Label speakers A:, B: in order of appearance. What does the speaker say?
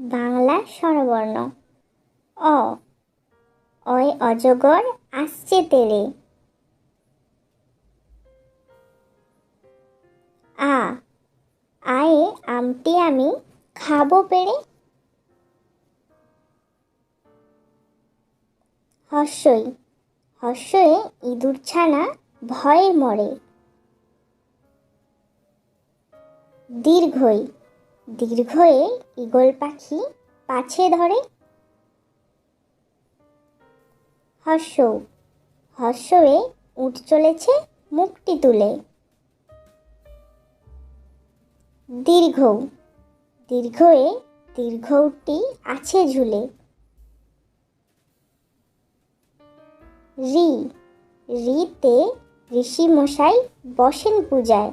A: বাংলা স্বরবর্ণ। অ। অয় অজগর আসছে তেরে আ। আয়ে আমটি আমি খাব পেরে হর্ষই। হর্ষয়ে ইঁদুর ছানা ভয়ে মরে। দীর্ঘই। দীর্ঘয়ে ঈগল পাখি পাছে ধরে। হর্ষ হর্ষয়ে উঠ চলেছে মুখটি তুলে। দীর্ঘ দীর্ঘয়ে দীর্ঘটি আছে ঝুলে। রি, রিতে ঋষি মশাই বসেন পূজায়।